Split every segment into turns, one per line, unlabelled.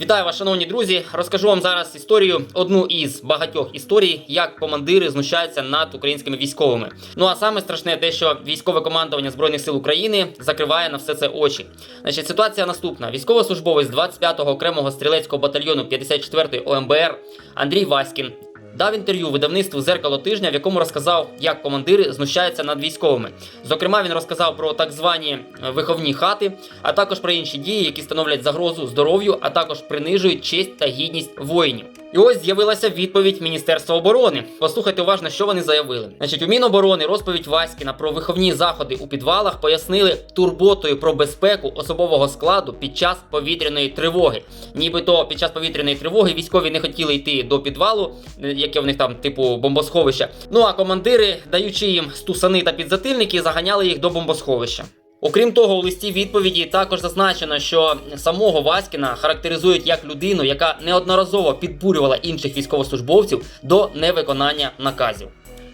Вітаю вас, шановні друзі. Розкажу вам зараз історію, одну із багатьох історій, як командири знущаються над українськими військовими. Ну а саме страшне те, що військове командування збройних сил України закриває на все це очі. Значить, ситуація наступна: військовослужбовець 25-го окремого стрілецького батальйону 54-ї ОМБР Андрій Васькін. Дав інтерв'ю видавництву зеркало тижня, в якому розказав, як командири знущаються над військовими. Зокрема, він розказав про так звані е, виховні хати, а також про інші дії, які становлять загрозу здоров'ю, а також принижують честь та гідність воїнів. І ось з'явилася відповідь Міністерства оборони. Послухайте уважно, що вони заявили. Значить, у Міноборони розповідь Васькіна про виховні заходи у підвалах пояснили турботою про безпеку особового складу під час повітряної тривоги. Нібито під час повітряної тривоги військові не хотіли йти до підвалу, е, яке в них там, типу, бомбосховища. Ну а командири, даючи їм стусани та підзатильники, заганяли їх до бомбосховища. Окрім того, у листі відповіді також зазначено, що самого Васькіна характеризують як людину, яка неодноразово підбурювала інших військовослужбовців до невиконання наказів.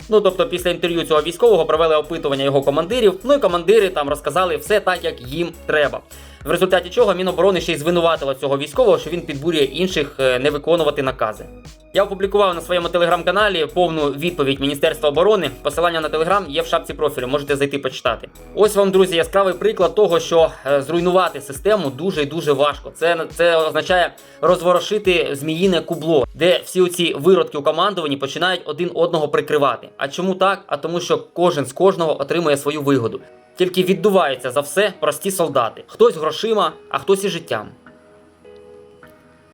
Ну тобто, після інтерв'ю цього військового провели опитування його командирів. Ну і командири там розказали все так, як їм треба. В результаті чого Міноборони ще й звинуватило цього військового, що він підбурює інших е, не виконувати накази. Я опублікував на своєму телеграм-каналі повну відповідь Міністерства оборони. Посилання на телеграм є в шапці профілю, можете зайти почитати. Ось вам, друзі, яскравий приклад того, що е, зруйнувати систему дуже і дуже важко. Це, це означає розворошити зміїне кубло, де всі оці виродки у командуванні починають один одного прикривати. А чому так? А тому, що кожен з кожного отримує свою вигоду. Тільки віддуваються за все прості солдати. Хтось грошима, а хтось і життям.